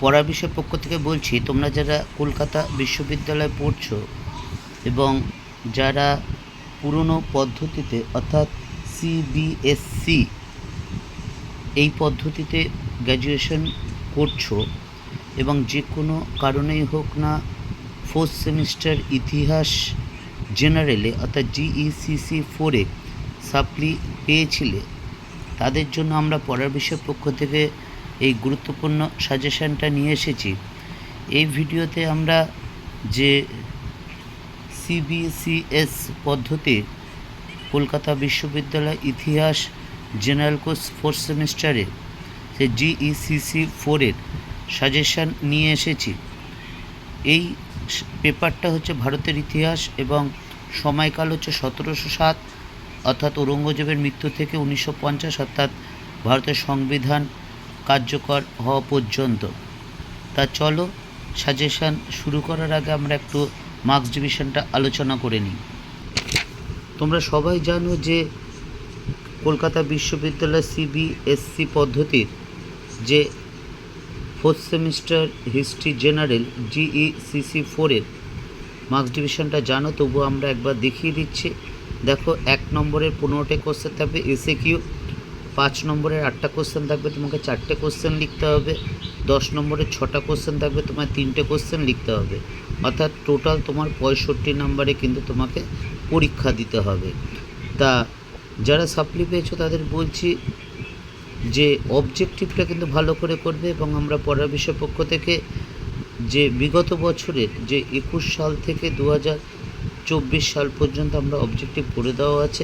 পড়া বিষয়ের পক্ষ থেকে বলছি, তোমরা যারা কলকাতা বিশ্ববিদ্যালয়ে পড়ছো এবং যারা পুরনো পদ্ধতিতে, অর্থাৎ সিবিএসসি এই পদ্ধতিতে গ্র্যাজুয়েশন করছ এবং যে কোনো কারণেই হোক না ফোর্থ সেমিস্টার ইতিহাস জেনারেলে অর্থাৎ জিইসিসি ফোরে সাপ্লি পেয়েছিলে, তাদের জন্য আমরা পড়ার বিষয়ের পক্ষ থেকে এই গুরুত্বপূর্ণ সাজেশনটা নিয়ে এসেছি। এই ভিডিওতে আমরা যে সিবিসিএস পদ্ধতি, কলকাতা বিশ্ববিদ্যালয় ইতিহাস জেনারেল কোর্স ফোর্থ সেমিস্টারে সে জিইসিসি ফোরের সাজেশন নিয়ে এসেছি। এই পেপারটা হচ্ছে ভারতের ইতিহাস এবং সময়কাল হচ্ছে সতেরোশো সাত, অর্থাৎ ঔরঙ্গজেবের মৃত্যু থেকে উনিশশো পঞ্চাশ, অর্থাৎ ভারতের সংবিধান কার্যকর হওয়া পর্যন্ত। তা চলো সাজেশন শুরু করার আগে আমরা একটু মার্কস ডিভিশনটা আলোচনা করে নিই। তোমরা সবাই জানো যে কলকাতা বিশ্ববিদ্যালয় সিবিএসসি পদ্ধতির যে fourth semester history general GECC ফোরের মার্কস ডিভিশনটা জানো তবু আমরা একবার দেখিয়ে দিচ্ছি। দেখো, এক নম্বরের পনেরোটা কোশ্চেন থাকবে এসে কিউ পাঁচ নম্বরের আটটা কোশ্চেন থাকবে, তোমাকে চারটে কোশ্চেন লিখতে হবে। দশ নম্বরের ছটা কোশ্চেন থাকবে তোমার তিনটে কোশ্চেন লিখতে হবে। অর্থাৎ টোটাল তোমার পঁয়ষট্টি নম্বরে কিন্তু তোমাকে পরীক্ষা দিতে হবে। তা যারা সাপ্লি পেয়েছ, তাদের বলছি যে অবজেক্টিভটা কিন্তু ভালো করে করবে এবং আমরা পড়ার বিষয় পক্ষ থেকে যে বিগত বছরের যে একুশ সাল থেকে দু হাজার চব্বিশ সাল পর্যন্ত আমরা অবজেক্টিভ করে দেওয়া আছে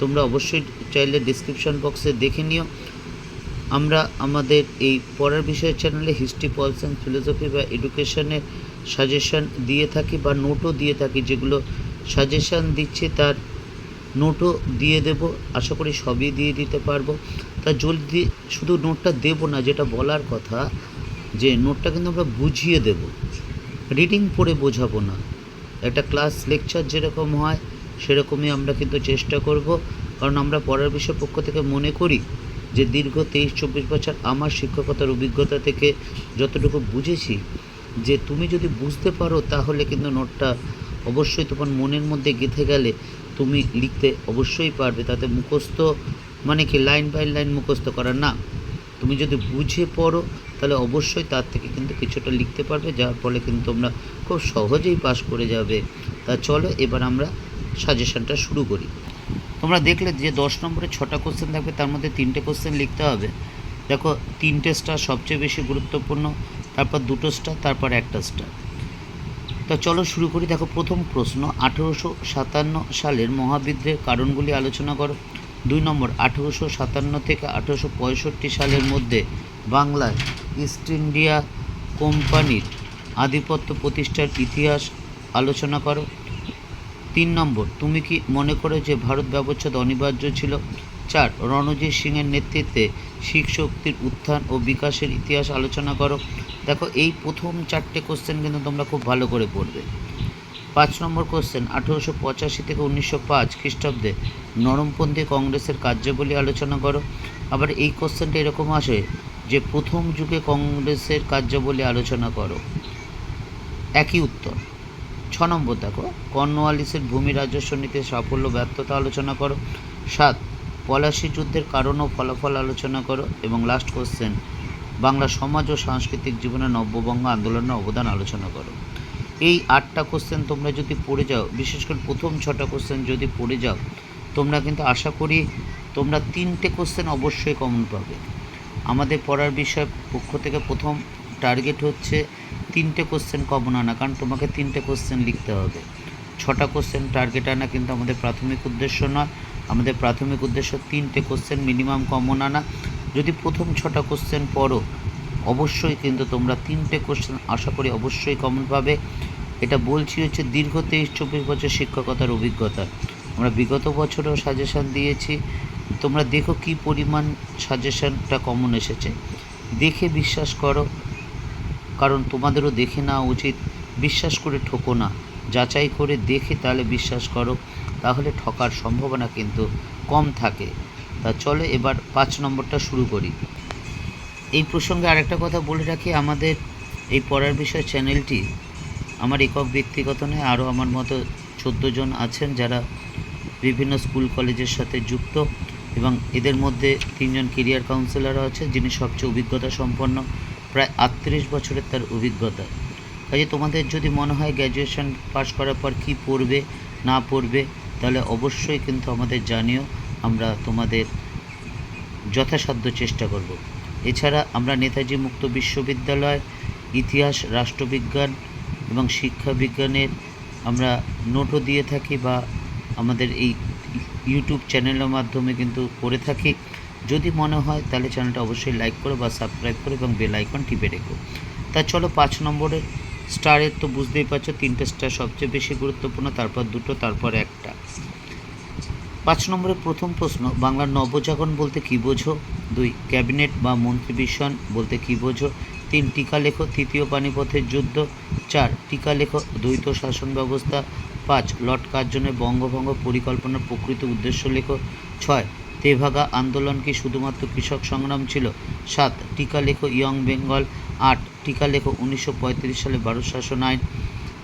তোমরা অবশ্যই চাইলে ডিসক্রিপশন বক্সে দেখে নিও। আমরা আমাদের এই পড়ার বিষয়ের চ্যানেলে হিস্ট্রি পলস অ্যান্ড ফিলোসফি বা এডুকেশনের সাজেশন দিয়ে থাকি বা নোটও দিয়ে থাকি, যেগুলো সাজেশন দিচ্ছি তার নোটও দিয়ে দেব। আশা করি সবই দিয়ে দিতে পারব। তা জলদি শুধু নোটটা দেব না, যেটা বলার কথা, যে নোটটা কিন্তু আমরা বুঝিয়ে দেব। রিডিং পড়ে বোঝাবো না। একটা ক্লাস লেকচার যেরকম হয় সেরকমই আমরা কিন্তু চেষ্টা করব। কারণ আমরা পড়ার বিষয় পক্ষ থেকে মনে করি যে দীর্ঘ তেইশ, চব্বিশ বছর আমার শিক্ষকতার অভিজ্ঞতা থেকে যতটুকু বুঝেছি, যে তুমি যদি বুঝতে পারো তাহলে কিন্তু নোটটা অবশ্যই তোমার মনের মধ্যে গেঁথে গেলে তুমি লিখতে অবশ্যই পারবে। তাতে মুখস্থ মানে কি লাইন বাই লাইন মুখস্থ করা না। তুমি যদি বুঝে পড়ো তাহলে অবশ্যই তার থেকে কিন্তু কিছুটা লিখতে পারবে, যার ফলে কিন্তু তোমরা খুব সহজেই পাস করে যাবে। তা চলো এবার আমরা সাজেশনটা শুরু করি। তোমরা দেখলে যে দশ নম্বরে ছটা কোশ্চেন থাকবে, তার মধ্যে তিনটে কোশ্চেন লিখতে হবে। দেখো, তিনটে স্টার সবচেয়ে বেশি গুরুত্বপূর্ণ, তারপর দুটো স্টার তারপর একটা স্টার তা চলো শুরু করি। দেখো, প্রথম প্রশ্ন, আঠেরোশো সাতান্ন সালের মহাবিদ্রোহের কারণগুলি আলোচনা করো। দুই নম্বর, আঠেরোশো সাতান্ন থেকে আঠেরোশো পঁয়ষট্টি সালের মধ্যে বাংলায় ইস্ট ইন্ডিয়া কোম্পানির আধিপত্য প্রতিষ্ঠার ইতিহাস আলোচনা করো। তিন নম্বর, তুমি কি মনে করো যে ভারত ব্যবচ্ছেদ অনিবার্য ছিল? চার, রণজিৎ সিংয়ের নেতৃত্বে শিখ শক্তির উত্থান ও বিকাশের ইতিহাস আলোচনা করো। দেখো, এই প্রথম চারটে কোশ্চেন কিন্তু তোমরা খুব ভালো করে পড়বে। পাঁচ নম্বর কোশ্চেন আঠেরোশো পঁচাশি থেকে উনিশশো পাঁচ খ্রিস্টাব্দে নরমপন্থী কংগ্রেসের কার্যাবলী আলোচনা করো। আবার এই কোশ্চেনটা এরকম আসে যে প্রথম যুগে কংগ্রেসের কার্যাবলী আলোচনা করো। একই উত্তর। ছ নম্বর দেখো কর্নওয়ালিসের ভূমি রাজস্ব নীতির সাফল্য, ব্যর্থতা আলোচনা করো। সাত, পলাশি যুদ্ধের কারণ ও ফলাফল আলোচনা করো। এবং লাস্ট কোশ্চেন বাংলা সমাজ ও সাংস্কৃতিক জীবনে নব্যবঙ্গ আন্দোলনের অবদান আলোচনা করো। এই আটটা কোশ্চেন তোমরা যদি পড়ে যাও, বিশেষ করে প্রথম ছটা কোশ্চেন যদি পড়ে যাও, তোমরা কিন্তু আশা করি তোমরা তিনটে কোশ্চেন অবশ্যই কমন পাবে। আমাদের পড়ার বিষয় পক্ষ থেকে প্রথম টার্গেট হচ্ছে তিনটে কোশ্চেন কমন আনা কারণ তোমাকে তিনটে কোশ্চেন লিখতে হবে। ছটা কোশ্চেন টার্গেট আনা কিন্তু আমাদের প্রাথমিক উদ্দেশ্য নয়। আমাদের প্রাথমিক উদ্দেশ্য তিনটে কোশ্চেন মিনিমাম কমন আনা। যদি প্রথম ছটা কোশ্চেন পড়ো, অবশ্যই কিন্তু তোমরা তিনটে কোশ্চেন আশা করি অবশ্যই কমন পাবে। এটা বলছি হচ্ছে দীর্ঘ তেইশ চব্বিশ বছর শিক্ষকতার অভিজ্ঞতা। আমরা বিগত বছরেও সাজেশান দিয়েছি। তোমরা দেখো কি পরিমাণ সাজেশানটা কমন এসেছে। দেখে বিশ্বাস করো কারণ তোমাদেরও দেখে নেওয়া উচিত, বিশ্বাস করে ঠকো না। যাচাই করে দেখে তাহলে বিশ্বাস করো, তাহলে ঠকার সম্ভাবনা কিন্তু কম থাকে। তা চলো এবার পাঁচ নম্বরটা শুরু করি। এই প্রসঙ্গে আরেকটা কথা বলে রাখি, আমাদের এই পড়ার বিষয় চ্যানেলটি আমার একক ব্যক্তিগত নয়, আরও আমার মতো চোদ্দ জন আছেন যারা বিভিন্ন স্কুল, কলেজের সাথে যুক্ত এবং এদের মধ্যে তিনজন কেরিয়ার কাউন্সিলরও আছে যিনি সবচেয়ে অভিজ্ঞতা সম্পন্ন। প্রায় আটত্রিশ বছরের তার অভিজ্ঞতা। কাজে তোমাদের যদি মনে হয় গ্র্যাজুয়েশন পাশ করার পর কী পড়বে, না পড়বে, তাহলে অবশ্যই কিন্তু আমাদের জানিও, আমরা তোমাদের যথাসাধ্য চেষ্টা করব। এছাড়া আমরা নেতাজি মুক্ত বিশ্ববিদ্যালয়, ইতিহাস, রাষ্ট্রবিজ্ঞান এবং শিক্ষা বিজ্ঞানের আমরা নোটও দিয়ে থাকি বা আমাদের এই ইউটিউব চ্যানেলের মাধ্যমে কিন্তু করে থাকি। যদি মনে হয়, তাহলে চ্যানেলটা অবশ্যই লাইক করো বা সাবস্ক্রাইব করো এবং বেল আইকন টিপে রেখো। তা চলো পাঁচ নম্বরের স্টারের তো বুঝতেই পারছ, তিনটে স্টার সবচেয়ে বেশি গুরুত্বপূর্ণ, তারপর দুটো, তারপর একটা। পাঁচ নম্বরের প্রথম প্রশ্ন, বাংলার নবজাগরণ বলতে কী বোঝো? দুই, ক্যাবিনেট বা মন্ত্রী মন্ত্রিবিষণ বলতে কী বোঝো? তিন, টিকা লেখো, তৃতীয়, পানিপথের যুদ্ধ। চার, টিকা লেখো, দ্বৈত শাসন ব্যবস্থা। পাঁচ, লর্ড কার্জনের বঙ্গভঙ্গ পরিকল্পনার প্রকৃত উদ্দেশ্য লেখো। ছয় তেভাগা আন্দোলন কি শুধুমাত্র কৃষক সংগ্রাম ছিল? সাত, টিকা লেখো ইয়ং বেঙ্গল। আট, টিকা লেখো উনিশশো পঁয়ত্রিশ সালে ভারত শাসন আইন।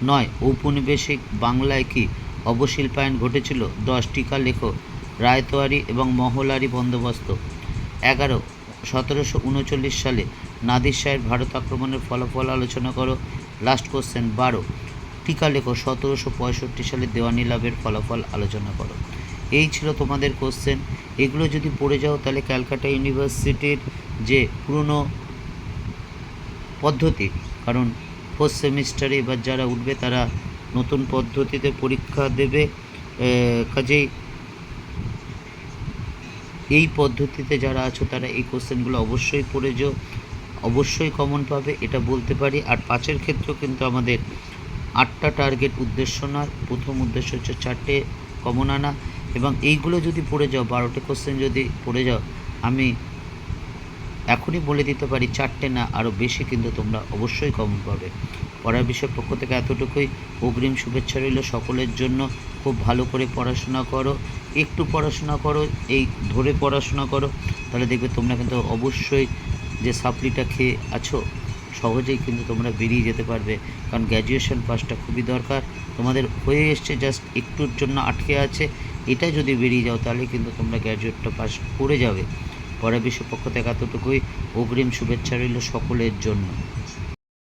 নয়, ঔপনিবেশিক বাংলায় কি অবশিল্পায়ন ঘটেছিল? দশ, টিকা লেখো রায়তোয়ারি এবং মহলারি বন্দোবস্ত। এগারো, সতেরোশো উনচল্লিশ সালে নাদির শাহের ভারত আক্রমণের ফলাফল আলোচনা করো। লাস্ট কোশ্চেন বারো, টিকা লেখো সতেরোশো পঁয়ষট্টি সালে দেওয়ানি লাভের ফলাফল আলোচনা করো। এই ছিল তোমাদের কোশ্চেন এগুলো যদি পড়ে যাও, তাহলে ক্যালকাটা ইউনিভার্সিটির যে পুরনো পদ্ধতি, কারণ ফোর্থ সেমিস্টারে এবার যারা উঠবে, তারা নতুন পদ্ধতিতে পরীক্ষা দেবে। কাজেই এই পদ্ধতিতে যারা আছো, তারা এই কোশ্চেনগুলো অবশ্যই পড়ে যাও। অবশ্যই কমন পাবে, এটা বলতে পারি। আর পাঁচের ক্ষেত্রেও কিন্তু আমাদের আটটা টার্গেট উদ্দেশ্য নয়। প্রথম উদ্দেশ্য হচ্ছে চারটে কমন আনা। এবং এইগুলো যদি পড়ে যাও, বারোটা কোশ্চেন যদি পড়ে যাও, আমি এখনই বলে দিতে পারি, চারটে না আরও বেশি কিন্তু তোমরা অবশ্যই কমন পাবে। পড়ার বিষয়ের পক্ষ থেকে এতটুকুই। অগ্রিম শুভেচ্ছা রইল সকলের জন্য। খুব ভালো করে পড়াশোনা করো। একটু পড়াশোনা করো, এই ধরে পড়াশোনা করো। তাহলে দেখবে তোমরা কিন্তু অবশ্যই যে সাপ্লিটা খেয়ে আছো, সহজেই কিন্তু তোমরা বেরিয়ে যেতে পারবে। কারণ গ্র্যাজুয়েশন পাসটা খুবই দরকার। তোমাদের হয়ে এসছে জাস্ট একটুর জন্য আটকে আছে। এটা যদি বেরিয়ে যাও তাহলে কিন্তু তোমরা গ্র্যাজুয়েটটা পাস করে যাবে। পরে বিশ্বপক্ষ থেকে এতটুকুই। অগ্রিম শুভেচ্ছা রইল সকলের জন্য।